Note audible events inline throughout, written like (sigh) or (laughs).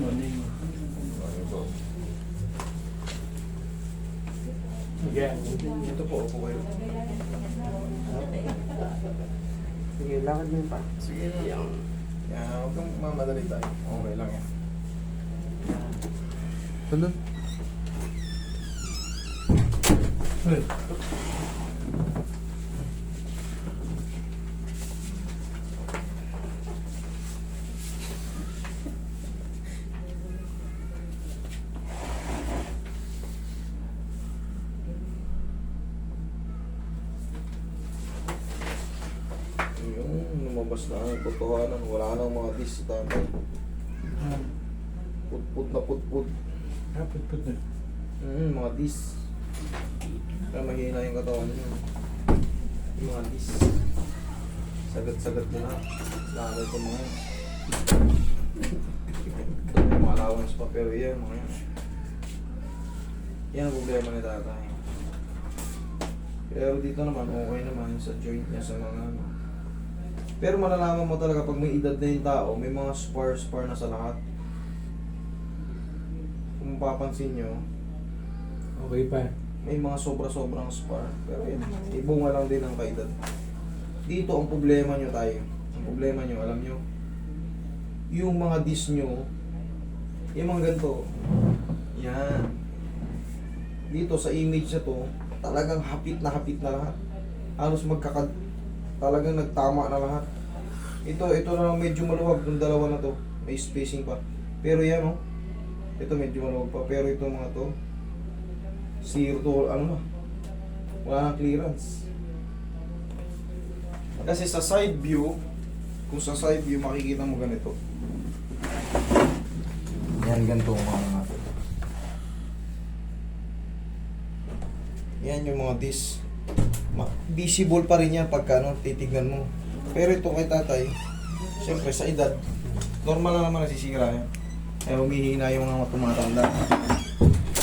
Morning. Ano po? Sige. Ito po, upo kayo. Sige, lakad mo pa. Sige na. Yan, huwag kang mamadali tayo. Okay lang yan. Ano? Ay. Yung lumabas na ang totohanan, wala nang mga dis sa tatay. Put-put na put-put. Ah, put-put na. Mm, mga dis. Kaya mahina yung katawan niyo. Yung mga dis. Sagat-sagat mo na. Lalo ko mga yan. Mga allowance pa pero yan mga yan. Yan ang problema ni tatay. Pero dito naman, okay naman sa joint niya sa mga ano. Pero malalaman mo talaga pag may edad na yung tao, may mga spar-spar na sa lahat. Kung mapapansin nyo, Okay pa. may mga sobra-sobrang spar. Pero yun, ibunga lang din ang kaedad. Dito ang problema nyo tayo. Ang problema nyo, alam nyo, yung mga dis nyo, yung mga ganito, yan. Dito sa image na to, talagang hapit na hapit na lahat. Halos magkakad, talagang nagtama na lahat. Ito, ito na medyo maluwag, yung dalawa na to, may spacing pa. Pero yan oh, ito medyo maluwag pa, pero ito mga to, zero to ano na? Wala nang clearance. Kasi sa side view kung sa side view makikita mo ganito. Yan ganito mga natin. Yan yung mga dis Ma- visible pa rin yan pagka ano, titignan mo pero ito kay tatay siyempre sa edad normal na naman nasisira yan kaya humihina yung mga tumatanda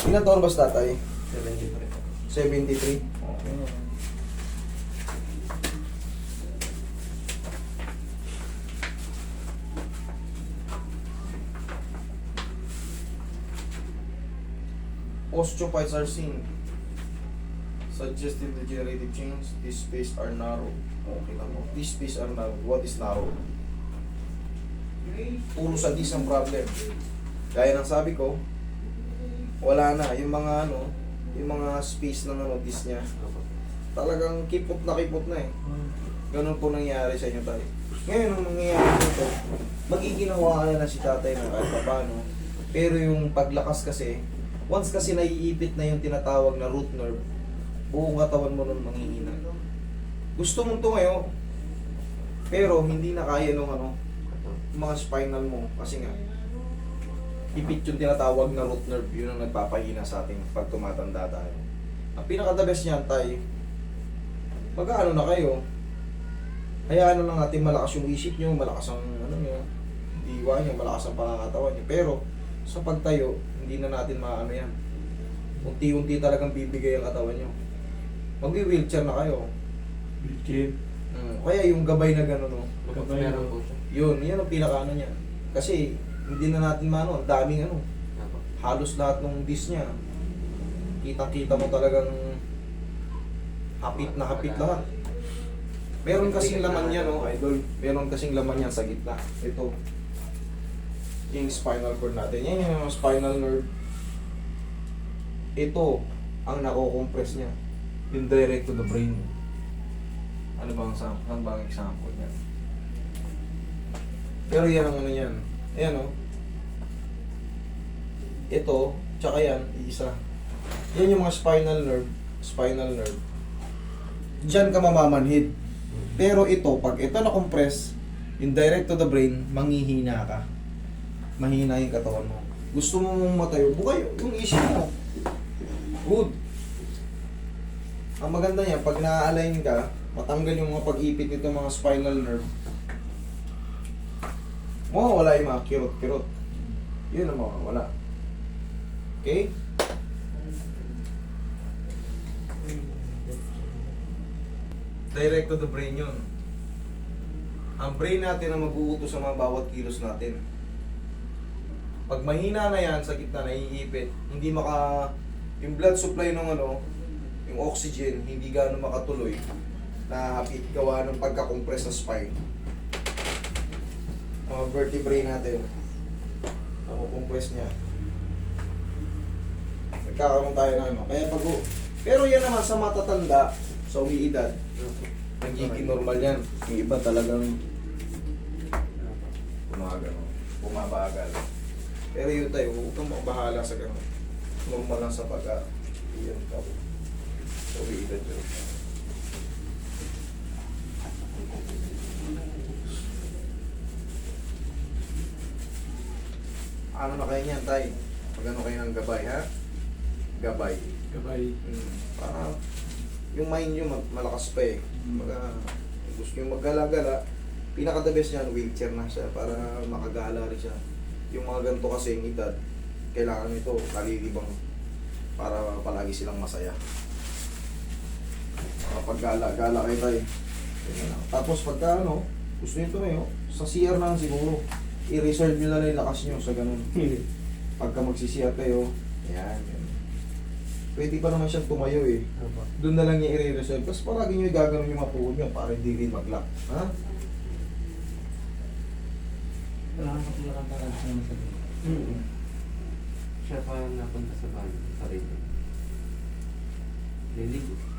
ilan taon ba si tatay? 73. Okay. Osteophytes are. Suggestive degenerative change. These space are narrow. Okay lang mo. These space are narrow. What is narrow? Puro sa ang problem. Gaya ng sabi ko, wala na. Yung mga ano, yung mga space ng ano, dis niya. Talagang kipot na kipot na eh. Ganun po nangyayari sa inyo tayo. Ngayon, ang nangyayari nito, magiginawaan na si tatay na kahit pa paano. Pero yung paglakas kasi, once kasi naiipit na yung tinatawag na root nerve, buong katawan mo nun manghihina. Gusto mong tumayo, pero hindi na kaya nung ano, mga spinal mo. Kasi nga, ipit yung tinatawag na root nerve, yun ang nagpapahina sa atin pag tumatanda tayo. Ang pinaka-the best niyan, tay, mag-ano na kayo, hayaan na lang natin malakas yung isip nyo, malakas ang ano nyo, diwa nyo, malakas ang pangangatawan nyo. Pero, sa pagtayo, hindi na natin maano yan. Unti-unti talagang bibigay ang katawan nyo. Magwi-wheelchair na kayo. Bilkit. Mm, kaya yung gabay na gano'n, no? Gabay, Meron po siya. yun, yun ang pinaka-ano niya. Kasi, hindi na natin maano, ang daming ano, Apo. halos lahat ng dis niya. Kitang-kita mo talagang hapit na hapit lahat. Meron kasing laman yan, no, idol. Meron kasing laman yan sa gitna. Ito. Yung spinal cord natin. Yan yung spinal nerve. Ito ang nako-compress niya. Yung direct to the brain. Ano bang sam ano bang example niya? Pero yan ang ano yan. Ayan oh. Ito, tsaka yan, isa. Yan yung mga spinal nerve, spinal nerve. Diyan ka mamamanhid. Pero ito, pag ito na-compress, yung direct to the brain, manghihina ka. Mahina yung katawan mo. Gusto mo mong matayo, bukay yung isip mo. Good. Ang maganda niya, pag na-align ka, matanggal yung mga pag-ipit nito mga spinal nerve, mawawala yung mga kirot-kirot. Yun ang mawawala. Okay? Direct to the brain yun. ang brain natin ang mag-uutos sa mga bawat kilos natin. Pag mahina na yan, sa gitna, naiipit, hindi maka... Yung blood supply ng ano, yung oxygen, hindi gaano makatuloy na gawa ng pagka-compress sa spine. Mga vertebrae natin, compress niya. Nagkakaroon tayo ng ano. Kaya pag... Pero yan naman sa matatanda, sa umiidad, nagiging normal yan. Yung iba talagang gumagano, bumabagal. Pero yun tayo, huwag kang mabahala sa gano'n. Normal lang sa pag yan ka. Ano na kayo niyan, tay? Magano kayo ng gabay, ha? Gabay. Gabay. Mm, para yung mind nyo mag- malakas pa eh. Mga, gusto nyo maggala-gala, pinaka the best niyan, wheelchair na siya para makagala rin siya. Yung mga ganito kasi yung edad, kailangan nito kalilibang para palagi silang masaya. Kapag gala-gala kayo tayo. Lang. Tapos pagka ano, gusto nyo tumayo, sa CR na lang siguro. I-reserve nyo na lang yung lakas nyo sa ganun. (laughs) Pagka magsisiyar kayo, yan, yan. Pwede pa naman siyang tumayo eh. Doon na lang niya i-reserve. Tapos palagi niyo gagawin yung matuod niyo para hindi rin mag-lock. Ha? Nakakatulakan talaga siya sa Mm. Siya pa napunta sa bahay. Sarili. Liligo.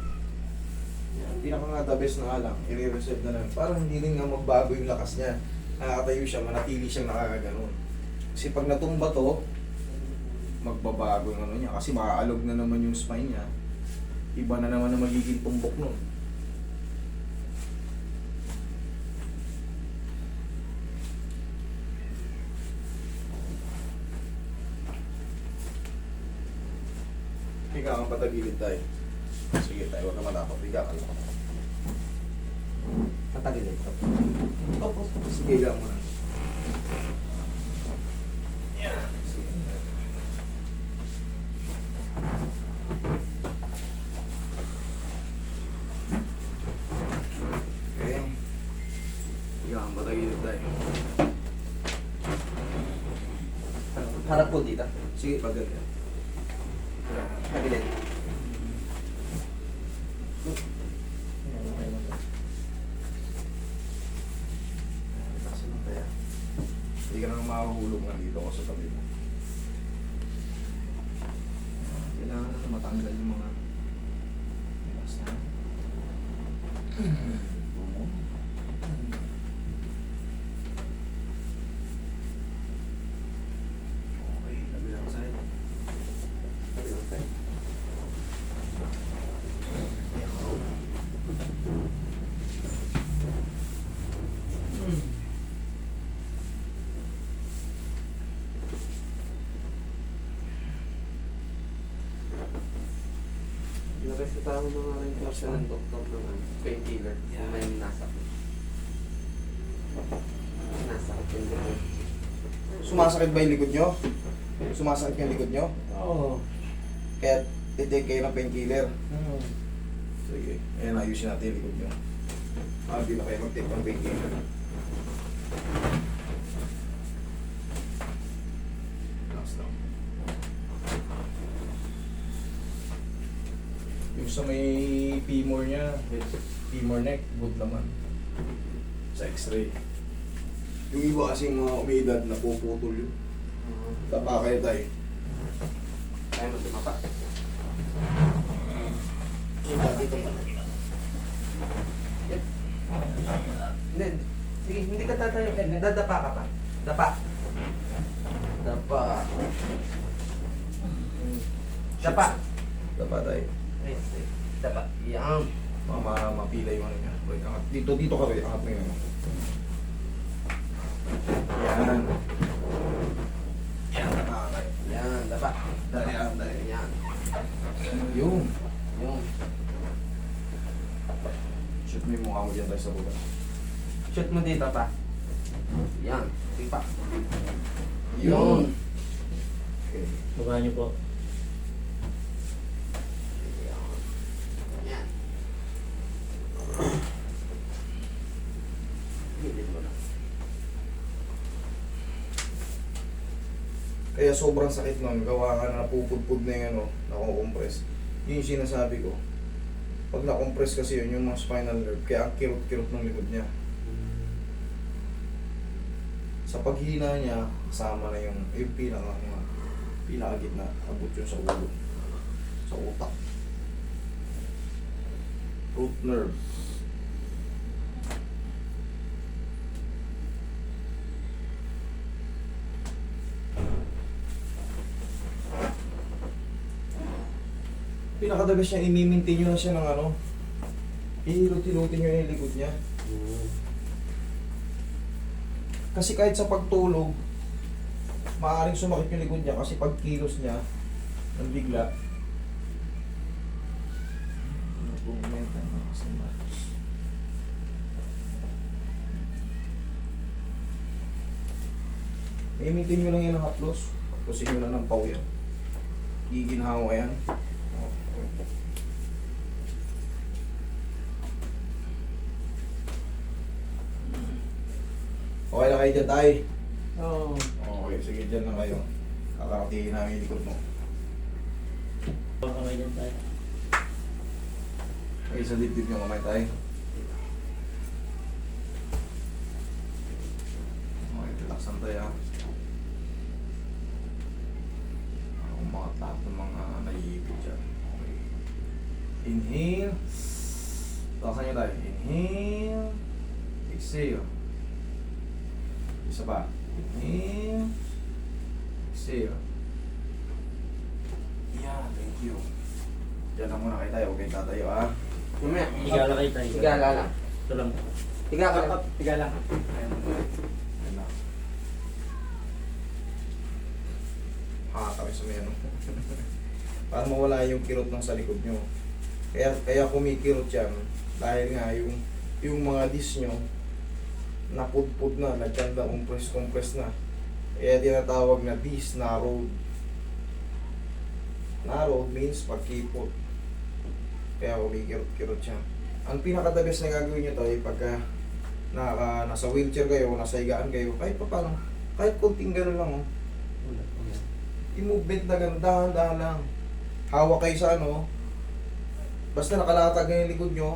Pinaka the best na lang, i-reserve na lang. Para hindi rin nga magbago yung lakas niya. Nakakatayo siya, manatili siyang nakakaganon. Kasi pag natumba to, magbabago yung ano niya. Kasi makaalog na naman yung spine niya. Iba na naman na magiging tumbok nun. Higa kang patagilid tayo. Sige tayo, huwag ka matakot. Higa ka lang. Patagilid ito. Opo, sige, higa mo. Yan. Sige. Okay. Higa kang patagilid tayo. Harap po dito. Sige, pag ganyan. Tagilid. Relax lang tayo. Hindi ka naman makahulog nga dito ako sa tabi mo. Kailangan na matanggal yung mga relax na. Okay, kabilang side. Kabilang side. Nareseta ko mga rin kasi ng doktor naman. Painkiller. Kung may nasakit. Nasakit yung likod. Sumasakit ba yung likod nyo? Sumasakit yung likod nyo? Oo. Kaya titake kayo ng painkiller. Oo. Sige. Ayan, ayusin natin yung likod nyo. Ah, di na kayo mag-take ng painkiller. Relax lang. Yung sa may femur niya, femur neck, good naman. Sa x-ray. Yung iba kasing mga umidad na puputol yun. Tapa kayo tayo. Kaya mo tumapa. Dito pa Hindi. Sige, hindi ka tatayo. Dadapa ka pa. Dapa. Dapa. Dapa. Tapa tayo. Yes, yes. Dapa. Yan. Mama, mapila yung ano niya. Wait, angat. Dito, ka rin. Angat mo yun. Yan. Yan, nakakay. Yan. Dapa. Dali, yan, dali. Yan. Yung. Yung. Shoot mo yung mukha mo dyan tayo sa buga. Shoot mo dito pa. Yan. Sige pa. Yun. Okay. Baba niyo po. Yan. Gilid mo Kaya sobrang sakit nun, gawa nga na napupudpud na yung ano, nakukompress. Yun yung sinasabi ko. Pag nakompress kasi yun, yung mga spinal nerve, kaya ang kirot-kirot ng likod niya. Sa paghina niya, kasama na yung, yung pinaka, mga, pinakagitna, abot yun sa ulo, sa utak. Root nerve. Pinakadagas niya, imimintin nyo na siya ng ano, ihilot-hilutin nyo yung likod niya. Kasi kahit sa pagtulog, maaaring sumakit yung likod niya kasi pag kilos niya, ng bigla. Imitin nyo lang yan ng haplos. Haplosin nyo lang ng paw yan. Giginhawa yan. Okay na kayo dyan, tay. Oo. Okay, sige dyan lang kayo. Kakaratingin namin yung likod mo. Kamay dyan tayo. Okay, sa dibdib nyo kamay tayo. Okay, relaxan tayo ha. Ako mga tapo mga naiipit dyan. Okay. Inhale. Relaxan nyo tayo. Inhale. Exhale. Isa pa. Inhale. Exhale. Yeah, thank you. Diyan lang muna kayo tayo. Okay, tatayo ha. Mamaya. Higala kayo tayo. Higala lang. Ito lang. Higa ka lang. Higa lang. Makakawin sa may ano. (laughs) Para mawala yung kirot ng sa likod nyo. Kaya, kaya kumikirot yan. Dahil nga yung, yung mga disc nyo, napudpud na, nagkanda compress-compress na. Kaya tinatawag na disc narrowed. Narrowed means pagkipot. Kaya kumikirot-kirot siya. Ang pinaka-the best na gagawin nyo to ay pagka naka, nasa wheelchair kayo, nasa higaan kayo, kahit pa paano, kahit konting gano'n lang, oh. i-movement na gano'n, dahan-dahan lang. Hawak kayo sa ano, basta nakalatag na yung likod nyo,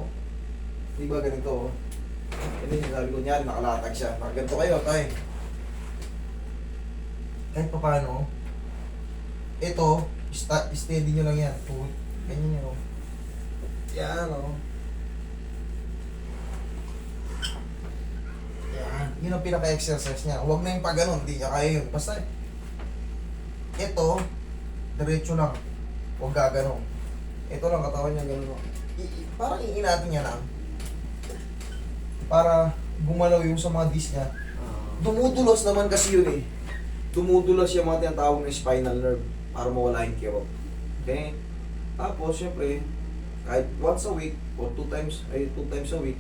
di ba ganito, oh. Yan yung sabi ko niyan, nakalatag siya. Ganito kayo, tay. Kahit pa paano, ito, sta- steady nyo lang yan. Tuwid. Ganyan yun, oh. Yan, oh. Yan. Yun ang pinaka-exercise niya. Huwag na yung pag ganun, hindi niya kaya yun. Basta, ito, diretso lang. Huwag gaganon. Ito lang, katawan niya ganun. oh. I- i- parang iinatin niya lang. Para gumalaw yung sa mga disc niya. Dumudulas naman kasi yun eh. Dumudulas yung mga tinatawag na spinal nerve para mawala yung kirot. Okay? Tapos, syempre, kahit once a week or two times, ay two times a week,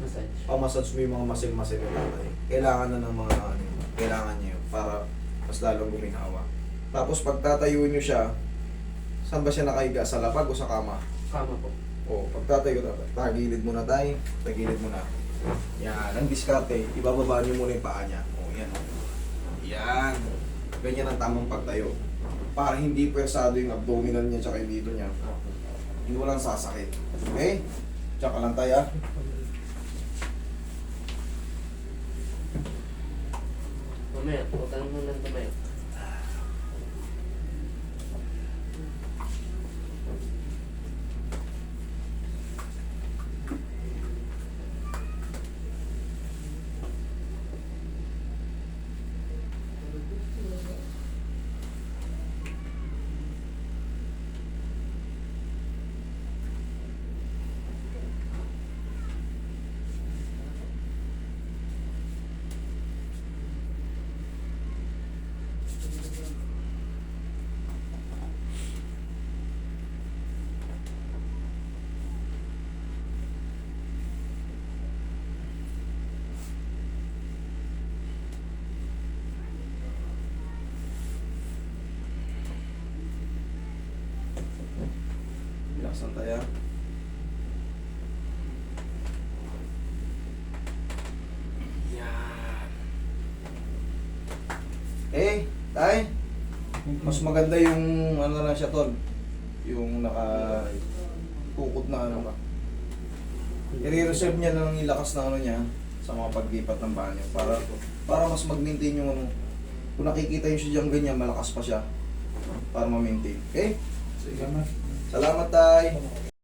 Massage. pamassage mo yung mga muscle-muscle ng tatay. Kailangan na ng mga ano, kailangan niya yun para mas lalong guminawa. Tapos pag tatayo niyo siya, saan ba siya nakahiga? Sa lapag o sa kama? Kama po. O, pag tatayo na, tagilid mo na tayo, tagilid mo na. Yan, ang diskarte, ibababa niyo muna yung paa niya. O, yan. Yan. Ganyan ang tamang pagtayo. Para hindi pwersado yung abdominal niya tsaka yung dito niya. Hindi walang sasakit. Okay? Tsaka lang tayo ah. Mamaya, putang mo lang mamaya. Bilaksan tayo. Yan. Eh, tay. Mas maganda yung ano na lang siya tol. Yung naka tukod na ano ba. I-reserve niya na lang yung lakas na ano niya sa mga paglipat ng banyo para para mas mag-maintain yung ano. Kung nakikita yung siya dyan ganyan, malakas pa siya para ma-maintain. Okay? Sige. Salamat tay.